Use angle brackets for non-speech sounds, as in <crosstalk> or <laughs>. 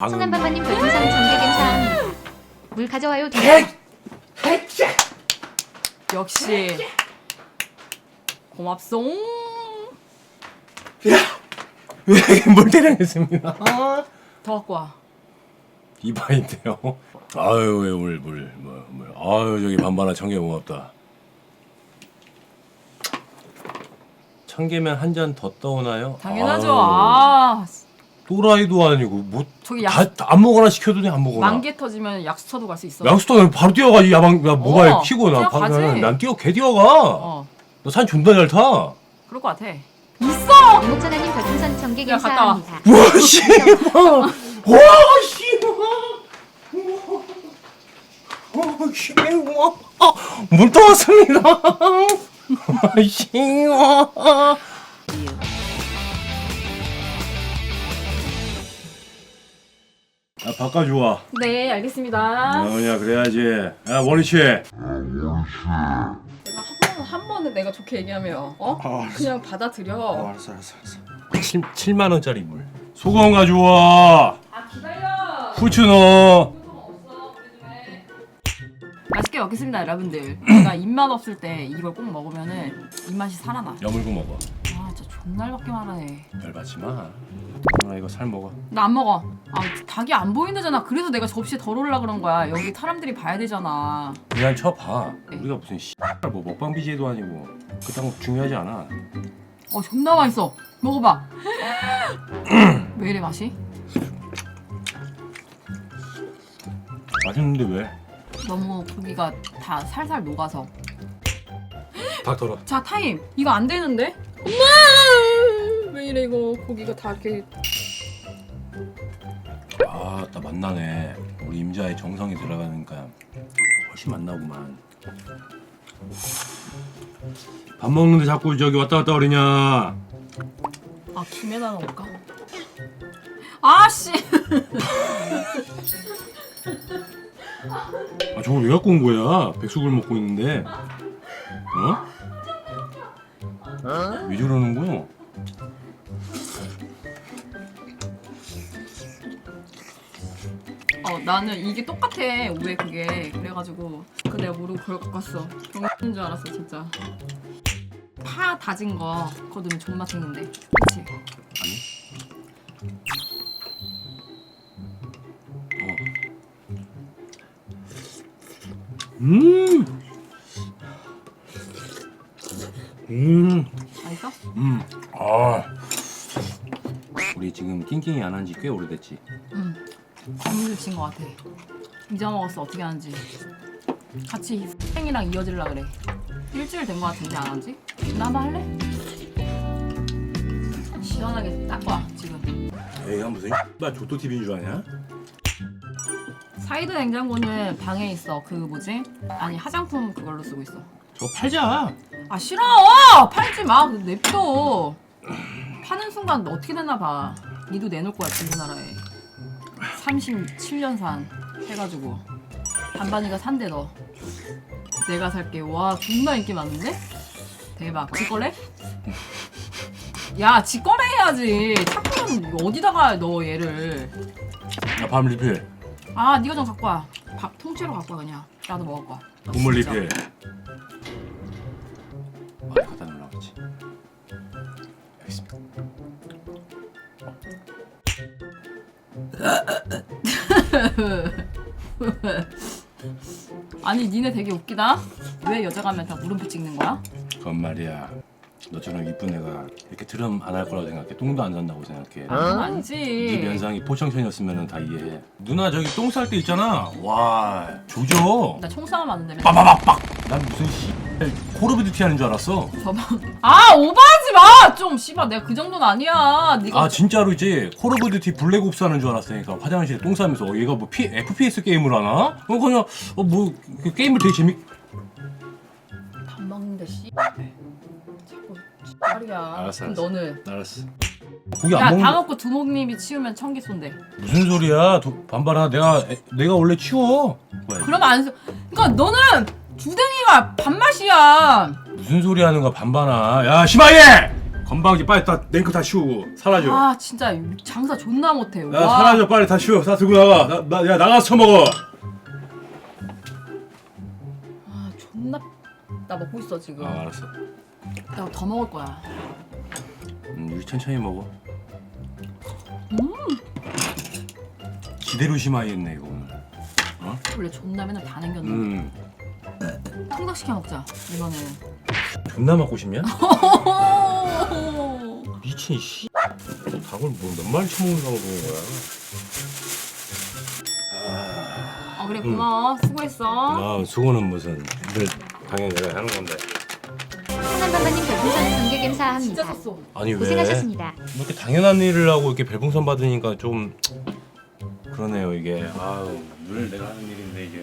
방금 성한반반님 별풍선 전개 감사합니다. 물 가져와요. 두 역시 고맙송. 뭘 대령했습니다. 더 갖고 와. 이바인데요. 아유 왜 물물뭐 물. 아유 저기 반반아 청개 고맙다. 청개면 한 잔 더 떠오나요? 당연하죠. 아유, 아, 또라이도 아니고 저기 뭐다 약 아무거나 시켜도 안 먹어나. 만개 터지면 약수터도 갈 수 있어. 양수도 바로 뛰어가지 야방 야, 모바일 어, 키고 나 뛰어가지. 난 뛰어 개 뛰어가. 어, 너산 존나 잘 타. 와 그럴 것 같아. 있어. 목전하님 별풍선 전개 야, 갔다 와. 감사합니다. 씨발. 와 씨발. 와 씨발. 물 떠왔습니다. 와 씨발. 아 바꿔 좋아. 네, 알겠습니다. 뭐냐 그래야지. 야 원리치. 내가 한, 번, 한 번은 내가 좋게 얘기하면 어? 아, 그냥 받아들여. 알았어 알았어 알았어. 7, 7만 원짜리 물. 소금 가져와. 아 기다려. 후추 넣어. 맛있게 먹겠습니다, 여러분들. 내가 입맛 없을 때 이걸 꼭 먹으면은 입맛이 살아나. 여물고 먹어. 아, 진짜 존날밖에 말하네. 열 받지 마. 누나 이거 살 먹어. 나 안 먹어. 아, 닭이 안 보인다잖아. 그래서 내가 접시에 덜 올라 그런 거야. 여기 사람들이 봐야 되잖아. 그냥 쳐봐. 우리가 무슨 씨발 뭐 먹방 BJ도 아니고 그딴 거 중요하지 않아. 어, 존나 맛있어. 먹어봐. <clears throat> 왜 이래 맛이? 맛있는데 왜? 너무 고기가 다 살살 녹아서. 닭 덜어. 자, 타임. 이거 안 되는데? 엄마! 고기가 다 이렇게 아, 나 만나네. 우리 임자의 정성이 들어가니까 훨씬 만나구만. 밥 먹는데 자꾸 저기 왔다 갔다 그러냐? 아 김에다 넣을까? 아씨 아, 저걸 왜 갖고 온 거야? 백숙을 먹고 있는데. 어? 왜 저러는 거야? 어 나는 이게 똑같아 왜 그게 그래가지고 그 내가 모르고 그걸 갖고 왔어 병인 줄 알았어 진짜 파 다진 거 그거 넣으면 존맛있는데 그치? 아니. 어. 음. 음. 맛있어? 음. 아. 우리 지금 낑낑이 안 한 지 꽤 오래됐지. 응 건물 친거 같아 잊어먹었어 어떻게 하는지 같이 생이랑 이어질라 그래 일주일 된거 같은데 안 한지? 나 한번 할래? 시원하게 닦고 와 지금 에이가 무슨 나 조토 TV인 줄 아냐? 사이드 냉장고는 방에 있어. 그 뭐지? 아니 화장품 그걸로 쓰고 있어. 저거 팔자. 아 싫어! 팔지 마. 냅둬. 파는 순간 어떻게 되나 봐. 니도 내놓을 거야 중고나라에. 37년 산 해가지고 반반이가 산대 너. 내가 살게. 와 존나 인기 많은데? 대박. 지 거래? 야, 지 거래 해야지. 자꾸는 어디다가 너 얘를. 야밤 리필. 아, 네가 좀 갖고 와. 밥 통째로 갖고 와 그냥. 나도 먹을 거야. 국물 진짜. 리필. <laughs> 아니, 니네 되게 웃기다. 왜 여자 가면 다 물음표 찍는 거야? 그건 말이야. 너처럼 이쁜 애가 이렇게 트럼 안 할 거라고 생각해. 똥도 안 산다고 생각해. 아, 그건 네 아니지. 면상이 포청천이었으면 다 이해해. 누나 저기 똥 쌀 때 있잖아. 와 조져. 나 총싸움 하는데. 빠바박박. 난 무슨 씨콜 오브 듀티 하는 줄 알았어. 저번. 아, 오버하지 마. 좀 씨발, 내가 그 정도는 아니야. 네가 아 진짜로 이제 콜 오브 듀티 블랙 옵스 하는 줄 알았으니까 화장실에 똥 싸면서 어, 얘가 뭐 P, FPS 게임을 하나? 어 그냥 어 뭐 그 게임을 되게 재밌. 자꾸 말이야. 알았어, 그럼 알았어. 너는 알았어. 고기 야, 안 먹는 다 먹고 두목님이 치우면 천개 쏜대. 무슨 소리야? 도, 반발아 내가 에, 내가 원래 치워. 뭐야, 그러면 안 쏘. 그러니까 너는 주댕이가 밥맛이야. 무슨 소리 하는 거야 반반아. 야 심하게. 건방지 빨리 다 냉크 다 치우고 사라져 아 진짜 장사 존나 못해. 야 사라져 빨리 다 치워 다 들고 나가 나, 나, 야 나가서 처먹어 나 먹고 있어 지금. 아 알았어 나 더 먹을 거야. 음, 우리 천천히 먹어 기대로 심하겠네 이거 오늘 원래 존나 맨날 다 남겼는데. 음 통닭 시켜 먹자 이번에. 존나 먹고 싶냐? <laughs> 미친 씨 닭을 뭐몇 마리 처먹는다고 그러는 거야 아 그래 고마워 수고했어. 아 수고는 무슨 늘 당연히 내가 하는 건데. 상한번번님 별풍선 3개 진짜 감사합니다. 아니 왜? 고생하셨습니다. 뭐 이렇게 당연한 일을 하고 이렇게 별풍선 받으니까 좀 그러네요 이게. 아늘 내가 하는 일인데 이게